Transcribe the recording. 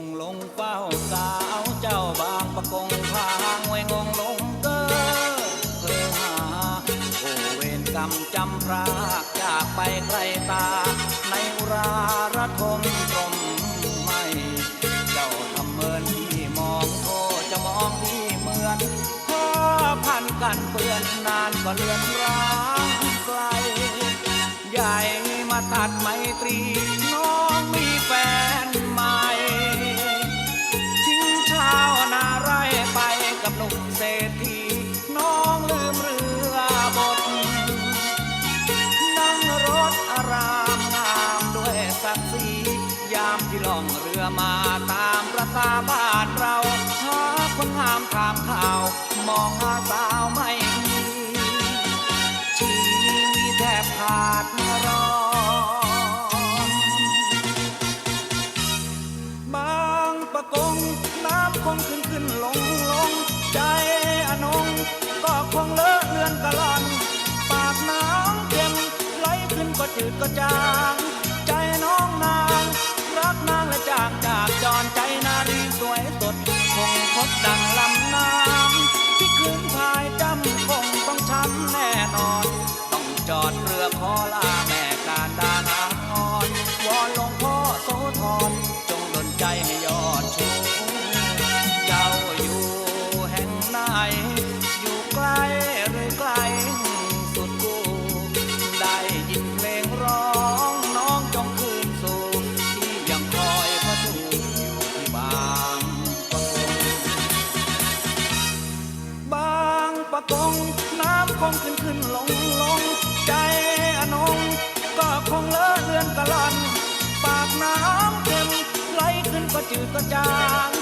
งลงเฝ้าสาวเจ้าบางประกงพางไว้งงลงเก้อเพื่อหาโอเวนกำจำพรากจากไปไกลตา ในอุราระทมตรมไม่ เจ้าทำเมินที่มองโทจะมองที่เหมือนพ้อพันกันเปื้อนนานก็เลือนร้า หาสาวไม่มีชีวิตแทบขาดร้อนบางประกงน้ำคงขึ้นขึ้นลงลงใจอนงก็คงเลอะเลือนกะลอน ปากน้ำเค็มไหลขึ้นก็จืดก็จาง ประกง น้ำคงขึ้นขึ้นลงลงใจอนง ก็คงเลอะเลือนกะลัน ปากน้ำเค็มไหลขึ้นก็จืดก็จาง